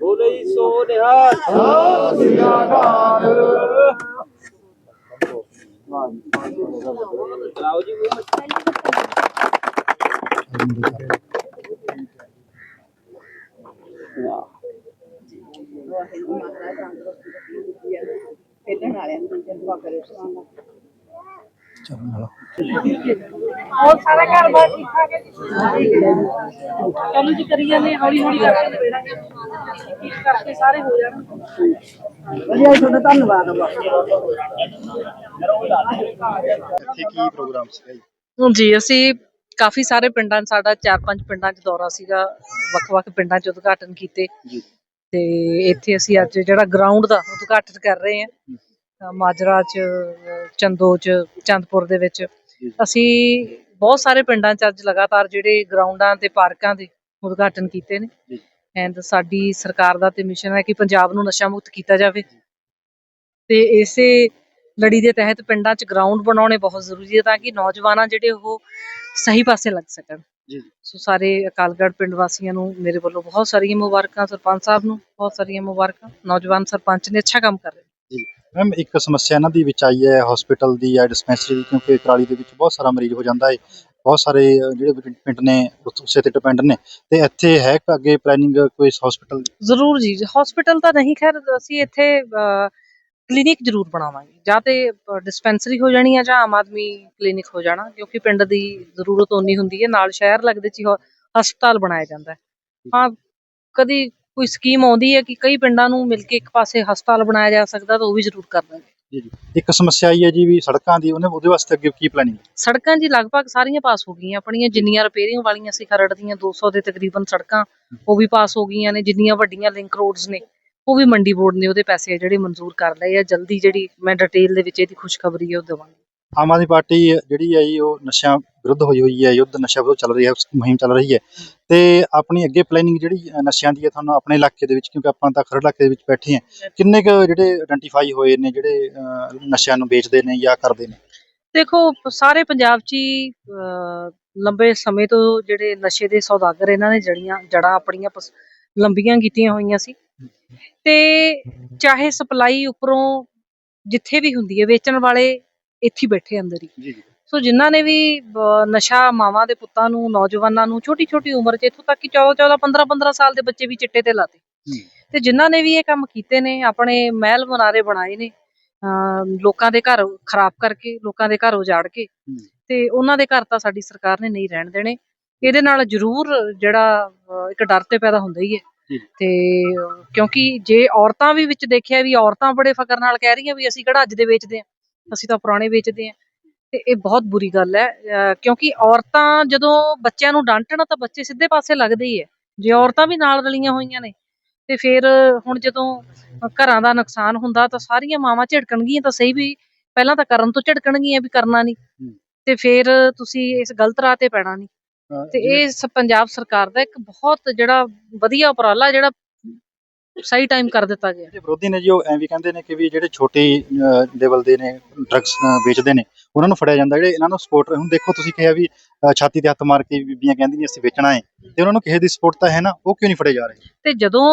ਬੋਲੇ ਸੋ ਨਿਹਾਲ ਲਾਓ ਜੀ ਖੇਡਣ ਵਾਲਿਆਂ ਨੂੰ ਜਨਵਾ ਕਰੇ ਸੁਣਾ ਹੋਰ ਸਾਰਾ ਘਰ-ਬਾਰ ਠੀਕ ਠਾਕ ਹੈ ਜੀ? ਚਲੋ ਜੀ ਕਰੀ ਜਾਂਦੇ ਹੌਲੀ ਹੌਲੀ ਕਰਕੇ ਨਿਬੇੜਾਂਗੇ ਇੱਕ ਕਰਕੇ ਸਾਰੇ ਹੋ ਜਾਣ। ਵਧੀਆ ਜੀ, ਤੁਹਾਡਾ ਧੰਨਵਾਦ ਇੱਥੇ ਕੀ ਪ੍ਰੋਗਰਾਮ ਸੀਗਾ ਜੀ? ਜੀ ਅਸੀਂ ਕਾਫੀ ਸਾਰੇ ਪਿੰਡਾਂ 'ਚ ਸਾਡਾ 4-5 ਪਿੰਡਾਂ 'ਚ ਦੌਰਾ ਸੀਗਾ। ਵੱਖ-ਵੱਖ ਪਿੰਡਾਂ 'ਚ ਉਦਘਾਟਨ ਕੀਤੇ। ਜੀ। ਤੇ ਇੱਥੇ ਅਸੀਂ ਅੱਜ ਜਿਹੜਾ ਗਰਾਊਂਡ ਦਾ ਉਦਘਾਟਨ ਕਰ ਰਹੇ ਹਾਂ। ਮਾਜਰਾ 'ਚ ਚੰਦੋ 'ਚ ਚੰਦਪੁਰ ਦੇ ਵਿੱਚ। ਅਸੀਂ ਬਹੁਤ ਸਾਰੇ ਪਿੰਡਾਂ 'ਚ ਅੱਜ ਲਗਾਤਾਰ ਜਿਹੜੇ ਗਰਾਊਂਡਾਂ ਤੇ ਪਾਰਕਾਂ ਦੇ ਉਦਘਾਟਨ ਕੀਤੇ ਨੇ। ਐਂਡ ਸਾਡੀ ਸਰਕਾਰ ਦਾ ਤੇ ਮਿਸ਼ਨ ਹੈ ਕਿ ਪੰਜਾਬ ਨੂੰ ਨਸ਼ਾ ਮੁਕਤ ਕੀਤਾ ਜਾਵੇ। ਤੇ ਇਸੇ ਲੜੀ ਦੇ ਤਹਿਤ ਪਿੰਡਾਂ 'ਚ ਗਰਾਊਂਡ ਬਣਾਉਣੇ ਬਹੁਤ ਜ਼ਰੂਰੀ ਹੈ ਤਾਂ ਕਿ ਨੌਜਵਾਨਾਂ ਜਿਹੜੇ ਉਹ ਸਹੀ ਪਾਸੇ ਲੱਗ ਸਕਣ। ਜੀ ਸੋ ਸਾਰੇ ਅਕਾਲਗੜ੍ਹ ਪਿੰਡ ਵਾਸੀਆਂ ਨੂੰ ਮੇਰੇ ਵੱਲੋਂ ਬਹੁਤ ਸਾਰੀਆਂ ਮੁਬਾਰਕਾਂ ਸਰਪੰਚ ਸਾਹਿਬ ਨੂੰ ਬਹੁਤ ਸਾਰੀਆਂ ਮੁਬਾਰਕਾਂ। ਨੌਜਵਾਨ ਸਰਪੰਚ ਨੇ ਅੱਛਾ ਕੰਮ ਕਰ ਰਹੇ। ਜੀ। ਮੈਮ ਇੱਕ ਸਮੱਸਿਆ ਇਹਨਾਂ ਦੀ ਵਿੱਚ ਆਈ ਹੈ ਹਸਪੀਟਲ ਦੀ ਜਾਂ ਡਿਸਪੈਂਸਰੀ ਦੀ ਕਿਉਂਕਿ ਕਰਾਲੀ ਦੇ ਵਿੱਚ ਬਹੁਤ ਸਾਰਾ ਮਰੀਜ਼ ਹੋ ਜਾਂਦਾ ਹੈ। ਬਹੁਤ ਸਾਰੇ ਜਿਹੜੇ ਪਿੰਡ- ਨੇ ਉਸ- ਤੇ ਡਿਪੈਂਡ ਨੇ। ਤੇ ਇੱਥੇ ਹੈ ਕਿ ਅੱਗੇ ਪਲੈਨਿੰਗ ਕੋਈ ਹਸਪੀਟਲ ਜ਼ਰੂਰ ਜੀ ਹਸਪੀਟਲ ਤਾਂ ਨਹੀਂ ਖੈਰ ਅਸੀਂ ਇੱਥੇ ਕਲੀਨਿਕ ਜ਼ਰੂਰ ਬਣਾਵਾਂਗੇ। ਜਾਂ ਤੇ ਡਿਸਪੈਂਸਰੀ ਹੋ ਜਾਣੀ ਹੈ ਜਾਂ ਆਮ ਆਦਮੀ ਕਲੀਨਿਕ ਹੋ ਜਾਣਾ ਕਿਉਂਕਿ ਪਿੰਡ ਦੀ ਜ਼ਰੂਰਤ ਓਨੀ ਹੁੰਦੀ ਹੈ। ਨਾਲ ਸ਼ਹਿਰ ਲੱਗਦੇ ਚ ਹਸਪਤਾਲ ਬਣਾਇਆ ਜਾਂਦਾ ਹਾਂ ਕਦੀ ਕੋਈ ਸਕੀਮ ਆਉਂਦੀ ਹੈ ਕਿ ਕਈ ਪਿੰਡਾਂ ਨੂੰ ਮਿਲ ਕੇ ਇੱਕ ਪਾਸੇ ਹਸਪਤਾਲ ਬਣਾਇਆ ਜਾ ਸਕਦਾ ਤਾਂ ਉਹ ਵੀ ਜ਼ਰੂਰ ਕਰ ਦਾਂਗੇ। ਜੀ ਜੀ। ਇੱਕ ਸਮੱਸਿਆ ਆਈ ਹੈ ਜੀ ਵੀ ਸੜਕਾਂ ਦੀ ਉਹਨੇ ਉਹਦੇ ਵਾਸਤੇ ਅੱਗੇ ਕੀ ਪਲੈਨਿੰਗ ਸੜਕਾਂ ਜੀ ਲਗਭਗ ਸਾਰੀਆਂ ਪਾਸ ਹੋ ਗਈਆਂ। ਆਪਣੀਆਂ ਜਿੰਨੀਆਂ ਰਿਪੇਅਰਿੰਗ ਵਾਲੀਆਂ ਸੀ ਖਰੜ ਦੀਆਂ 200 ਦੇ ਤਕਰੀਬਨ ਸੜਕਾਂ ਉਹ ਵੀ ਪਾਸ ਹੋ ਗਈਆਂ ਨੇ। ਜਿੰਨੀਆਂ ਵੱਡੀਆਂ ਲਿੰਕ ਰੋਡਸ ਨੇ ਉਹ ਵੀ ਮੰਡੀ ਬੋਰਡ ਨੇ ਉਹਦੇ ਪੈਸੇ ਜਿਹੜੇ ਮਨਜ਼ੂਰ ਕਰ ਲਏ ਆ। ਜਲਦੀ ਜਿਹੜੀ ਮੈਂ ਡਿਟੇਲ ਦੇ ਵਿੱਚ ਇਹਦੀ ਖੁਸ਼ਖਬਰੀ ਹੈ ਉਹ ਦੇਵਾਂਗੀ। ਆਮ ਆਦਮੀ ਪਾਰਟੀ ਜਿਹੜੀ ਹੈ ਜੀ, ਉਹ ਨਸ਼ਿਆਂ ਵਿਰੁੱਧ ਹੋਈ ਹੋਈ ਹੈ, ਯੁੱਧ ਨਸ਼ਾ ਵਿਰੁੱਧ ਚੱਲ ਰਹੀ ਹੈ, ਮੁਹਿੰਮ ਚੱਲ ਰਹੀ ਹੈ ਤੇ ਆਪਣੀ ਅੱਗੇ ਪਲੈਨਿੰਗ ਜਿਹੜੀ ਨਸ਼ਿਆਂ ਦੀ ਹੈ, ਤੁਹਾਨੂੰ ਆਪਣੇ ਇਲਾਕੇ ਦੇ ਵਿੱਚ, ਕਿਉਂਕਿ ਆਪਾਂ ਤਾਂ ਖਰੜ ਇਲਾਕੇ ਦੇ ਵਿੱਚ ਬੈਠੇ ਹਾਂ, ਕਿੰਨੇ ਕੁ ਜਿਹੜੇ ਆਇਡੈਂਟੀਫਾਈ ਹੋਏ ਨੇ, ਜਿਹੜੇ ਨਸ਼ਿਆਂ ਨੂੰ ਵੇਚਦੇ ਨੇ ਜਾਂ ਕਰਦੇ ਨੇ? ਦੇਖੋ, ਸਾਰੇ ਪੰਜਾਬ 'ਚ ਹੀ ਲੰਬੇ ਸਮੇਂ ਤੋਂ ਜਿਹੜੇ ਨਸ਼ੇ ਦੇ ਸੌਦਾਗਰ ਇਹਨਾਂ ਨੇ ਜੜੀਆਂ, ਜੜਾਂ ਆਪਣੀਆਂ ਲੰਬੀਆਂ ਕੀਤੀਆਂ ਹੋਈਆਂ ਸੀ। ਤੇ ਚਾਹੇ ਸਪਲਾਈ ਉੱਪਰੋਂ ਜਿੱਥੇ ਵੀ ਹੁੰਦੀ ਹੈ, ਵੇਚਣ ਵਾਲੇ ਇੱਥੇ ਹੀ ਬੈਠੇ ਅੰਦਰ ਹੀ। ਸੋ ਜਿਨ੍ਹਾਂ ਨੇ ਵੀ ਨਸ਼ਾ ਮਾਵਾਂ ਦੇ ਪੁੱਤਾਂ ਨੂੰ ਨੌਜਵਾਨਾਂ ਨੂੰ ਛੋਟੀ ਛੋਟੀ ਉਮਰ 'ਚ ਇੱਥੋਂ ਤੱਕ ਕਿ 14 14 15 15 ਸਾਲ ਦੇ ਬੱਚੇ ਵੀ ਚਿੱਟੇ ਤੇ ਲਾਤੇ। ਤੇ ਜਿਨ੍ਹਾਂ ਨੇ ਵੀ ਇਹ ਕੰਮ ਕੀਤੇ ਨੇ ਆਪਣੇ ਮਹਿਲ ਮਨਾਰੇ ਬਣਾਏ ਨੇ ਲੋਕਾਂ ਦੇ ਘਰ ਖਰਾਬ ਕਰਕੇ ਲੋਕਾਂ ਦੇ ਘਰ ਉਜਾੜ ਕੇ। ਤੇ ਉਹਨਾਂ ਦੇ ਘਰ ਤਾਂ ਸਾਡੀ ਸਰਕਾਰ ਨੇ ਨਹੀਂ ਰਹਿਣ ਦੇਣੇ। ਇਹਦੇ ਨਾਲ ਜ਼ਰੂਰ ਜਿਹੜਾ ਇੱਕ ਡਰ ਤੇ ਪੈਦਾ ਹੁੰਦਾ ਹੀ ਹੈ। ਤੇ ਕਿਉਂਕਿ ਜੇ ਔਰਤਾਂ ਵੀ ਵਿੱਚ ਦੇਖਿਆ ਵੀ ਔਰਤਾਂ ਬੜੇ ਫਕਰ ਨਾਲ ਕਹਿ ਰਹੀਆਂ ਵੀ ਅਸੀਂ ਕਿਹੜਾ ਅੱਜ ਦੇ ਵੇਚਦੇ ਆ ਅਸੀਂ ਤਾਂ ਪੁਰਾਣੇ ਵੇਚਦੇ ਆ ਤੇ ਇਹ ਬਹੁਤ ਬੁਰੀ ਗੱਲ ਹੈ ਕਿਉਂਕਿ ਔਰਤਾਂ ਜਦੋਂ ਬੱਚਿਆਂ ਨੂੰ ਡਾਂਟਣ ਤਾਂ ਬੱਚੇ ਸਿੱਧੇ ਪਾਸੇ ਲੱਗਦੇ ਹੀ ਹੈ। ਜੇ ਔਰਤਾਂ ਵੀ ਨਾਲ ਰਲੀਆਂ ਹੋਈਆਂ ਨੇ ਤੇ ਫਿਰ ਹੁਣ ਜਦੋਂ ਘਰਾਂ ਦਾ ਨੁਕਸਾਨ ਹੁੰਦਾ ਤਾਂ ਸਾਰੀਆਂ ਮਾਵਾਂ ਝਿੜਕਣਗੀਆਂ ਤਾਂ ਸਹੀ ਵੀ ਪਹਿਲਾਂ ਤਾਂ ਕਰਨ ਤੋਂ ਝਿੜਕਣਗੀਆਂ ਵੀ ਕਰਨਾ ਨਹੀਂ। ਤੇ ਫਿਰ ਤੁਸੀਂ ਇਸ ਗਲਤ ਰਾਹ ਤੇ ਪੈਣਾ ਨਹੀਂ। ਤੇ ਇਹ ਪੰਜਾਬ ਸਰਕਾਰ ਦਾ ਇੱਕ ਬਹੁਤ ਜਿਹੜਾ ਵਧੀਆ ਉਪਰਾਲਾ ਜਿਹੜਾ ਸਹੀ ਟਾਈਮ ਕਰ ਦਿੱਤਾ ਗਿਆ ਜਿਹੜੇ ਵਿਰੋਧੀ ਨੇ ਜੀ ਉਹ ਐਂ ਵੀ ਕਹਿੰਦੇ ਨੇ ਕਿ ਵੀ ਜਿਹੜੇ ਛੋਟੇ ਲੈਵਲ ਦੇ ਨੇ ਡਰੱਗਸ ਵੇਚਦੇ ਨੇ ਉਹਨਾਂ ਨੂੰ ਫੜਿਆ ਜਾਂਦਾ ਜਿਹੜੇ ਇਹਨਾਂ ਨੂੰ ਸਪੋਰਟ ਹੁਣ ਦੇਖੋ ਤੁਸੀਂ ਕਿਹਾ ਵੀ ਛਾਤੀ ਤੇ ਹੱਥ ਮਾਰ ਕੇ ਬੀਬੀਆਂ ਕਹਿੰਦੀਆਂ ਅਸੀਂ ਵੇਚਣਾ ਹੈ ਤੇ ਉਹਨਾਂ ਨੂੰ ਕਿਸੇ ਦੀ ਸਪੋਰਟ ਤਾਂ ਹੈ ਨਾ ਉਹ ਕਿਉਂ ਨਹੀਂ ਫੜੇ ਜਾ ਰਹੇ ਤੇ ਜਦੋਂ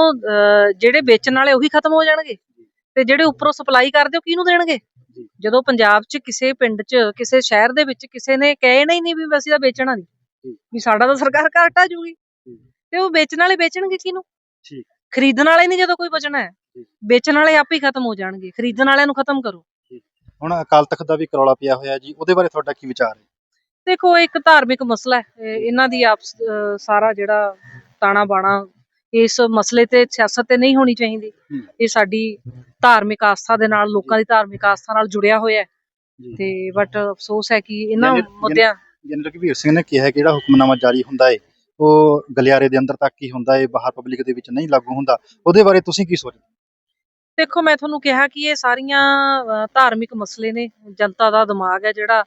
ਜਿਹੜੇ ਵੇਚਣ ਵਾਲੇ ਉਹੀ ਖਤਮ ਹੋ ਜਾਣਗੇ ਤੇ ਜਿਹੜੇ ਉੱਪਰੋਂ ਸਪਲਾਈ ਕਰਦੇ ਉਹ ਕਿਹਨੂੰ ਦੇਣਗੇ। ਜਦੋਂ ਪੰਜਾਬ 'ਚ ਕਿਸੇ ਪਿੰਡ 'ਚ ਕਿਸੇ ਸ਼ਹਿਰ ਦੇ ਵਿੱਚ ਕਿਸੇ ਨੇ ਕਹਿਣਾ ਹੀ ਨਹੀਂ ਵੀ ਅਸੀਂ ਤਾਂ ਵੇਚਣਾ ਨਹੀਂ। ਵੀ ਸਾਡਾ ਤਾਂ ਸਰਕਾਰ ਘਾਟਾ ਜੂਗੀ। ਤੇ ਉਹ ਵੇਚਣ ਵਾਲੇ ਵੇਚਣਗੇ ਕਿਹਨੂੰ ਠੀਕ। ਖਰੀਦਣ ਵਾਲੇ ਨਹੀਂ ਜਦੋਂ ਕੋਈ ਬਚਣਾ ਹੈ। ਵੇਚਣ ਵਾਲੇ ਆਪੇ ਹੀ ਖਤਮ ਹੋ ਜਾਣਗੇ। ਖਰੀਦਣ ਵਾਲਿਆਂ ਨੂੰ ਖਤਮ ਕਰੋ। ਹੁਣ ਅਕਾਲ ਤਖਤ ਦਾ ਵੀ ਕਰੌਲਾ ਪਿਆ ਹੋਇਆ ਜੀ ਉਹਦੇ ਬਾਰੇ ਤੁਹਾਡਾ ਕੀ ਵਿਚਾਰ ਹੈ? ਦੇਖੋ ਇਹ ਇੱਕ ਧਾਰਮਿਕ ਮਸਲਾ ਹੈ। ਇਹ- ਇਹਨਾਂ ਦੀ ਆਪਸ ਅਹ ਸਾਰਾ ਜਿਹੜਾ ਤਾਣਾ ਬਾਣਾ ਇਸ ਮਸਲੇ ਤੇ ਸਿਆਸਤ ਤੇ ਨਹੀਂ ਹੋਣੀ ਚਾਹੀਦੀ। ਹੂੰ। ਇਹ ਸਾਡੀ ਧਾਰਮਿਕ ਆਸਥਾ ਦੇ ਨਾਲ ਲੋਕਾਂ ਦੀ ਧਾਰਮਿਕ ਆਸਥਾ ਨਾਲ ਜੁੜਿਆ ਹੋਇਆ ਹੈ। ਜੀ। ਤੇ ਬਟ ਅਫਸੋਸ ਹੈ ਕਿ ਇਹਨਾਂ ਯਾਨੀ- ਮੁੱਦਿਆਂ ਜਨਰਲ ਕਬੀਰ ਸਿੰਘ ਨੇ ਕਿਹਾ ਕਿ ਜਿਹੜਾ ਹੁਕਮਨਾਮਾ ਜਾਰੀ ਹੁੰਦਾ ਹੈ ਉਹ ਗਲਿਆਰੇ ਦੇ ਅੰਦਰ ਤੱਕ ਹੀ ਹੁੰਦਾ ਹੈ ਬਾਹਰ ਪਬਲਿਕ ਦੇ ਵਿੱਚ ਨਹੀਂ ਲਾਗੂ ਹੁੰਦਾ, ਉਹਦੇ ਬਾਰੇ ਤੁਸੀਂ ਕੀ ਸੋਚਦੇ? ਦੇਖੋ, ਮੈਂ ਤੁਹਾਨੂੰ ਕਿਹਾ ਕਿ ਇਹ ਸਾਰੀਆਂ ਧਾਰਮਿਕ ਮਸਲੇ ਨੇ, ਜਨਤਾ ਦਾ ਦਿਮਾਗ ਹੈ ਜਿਹੜਾ,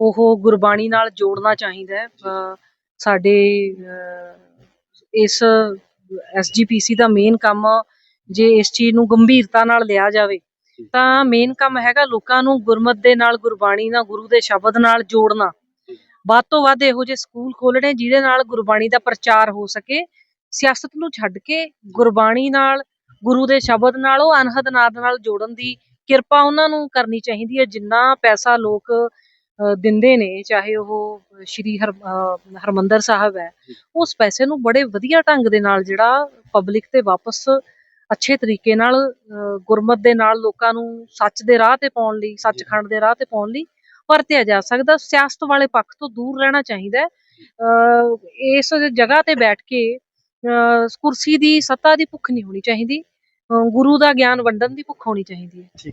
ਉਹ ਗੁਰਬਾਣੀ ਨਾਲ ਜੋੜਨਾ ਚਾਹੀਦਾ ਹੈ ਸਾਡੇ ਇਸ ਐਸਜੀਪੀਸੀ ਦਾ ਮੇਨ ਕੰਮ ਜੇ ਇਸ ਚੀਜ਼ ਨੂੰ ਗੰਭੀਰਤਾ ਨਾਲ ਲਿਆ ਜਾਵੇ, ਤਾਂ ਮੇਨ ਕੰਮ ਹੈਗਾ ਲੋਕਾਂ ਨੂੰ ਗੁਰਮਤ ਦੇ ਨਾਲ, ਗੁਰਬਾਣੀ ਨਾਲ, ਗੁਰੂ ਦੇ ਸ਼ਬਦ ਨਾਲ ਜੋੜਨਾ। ਵੱਧ ਤੋਂ ਵੱਧ ਇਹੋ ਜਿਹੇ ਸਕੂਲ ਖੋਲਣੇ ਜਿਹਦੇ ਨਾਲ ਗੁਰਬਾਣੀ ਦਾ ਪ੍ਰਚਾਰ ਹੋ ਸਕੇ ਸਿਆਸਤ ਨੂੰ ਛੱਡ ਕੇ ਗੁਰਬਾਣੀ ਨਾਲ ਗੁਰੂ ਦੇ ਸ਼ਬਦ ਨਾਲ ਉਹ ਅਨਹਦ ਨਾਦ ਨਾਲ ਜੋੜਨ ਦੀ ਕਿਰਪਾ ਉਹਨਾਂ ਨੂੰ ਕਰਨੀ ਚਾਹੀਦੀ ਹੈ ਜਿੰਨਾ ਪੈਸਾ ਲੋਕ ਦਿੰਦੇ ਨੇ ਚਾਹੇ ਉਹ ਸ਼੍ਰੀ ਹਰਮੰਦਰ ਸਾਹਿਬ ਹੈ ਉਸ ਪੈਸੇ ਨੂੰ ਬੜੇ ਵਧੀਆ ਢੰਗ ਦੇ ਨਾਲ ਜਿਹੜਾ ਪਬਲਿਕ ਤੇ ਵਾਪਸ ਅੱਛੇ ਤਰੀਕੇ ਨਾਲ ਗੁਰਮਤ ਦੇ ਨਾਲ ਲੋਕਾਂ ਨੂੰ ਸੱਚ ਦੇ ਰਾਹ ਤੇ ਪਾਉਣ ਲਈ ਸੱਚਖੰਡ ਦੇ ਰਾਹ ਤੇ ਪਾਉਣ ਲਈ ਵਰਤਿਆ ਜਾ ਸਕਦਾ ਸਿਆਸਤ ਵਾਲੇ ਪੱਖ ਤੋਂ ਦੂਰ ਰਹਿਣਾ ਚਾਹੀਦਾ ਹੈ। ਇਸ ਜਗ੍ਹਾ ਤੇ ਬੈਠ ਕੇ ਅ, ਕੁਰਸੀ ਦੀ ਸੱਤਾ ਦੀ ਭੁੱਖ ਨਹੀਂ ਹੋਣੀ ਚਾਹੀਦੀ ਅ, ਗੁਰੂ ਦਾ ਗਿਆਨ ਵੰਡਣ ਦੀ ਭੁੱਖ ਹੋਣੀ ਚਾਹੀਦੀ ਹੈ।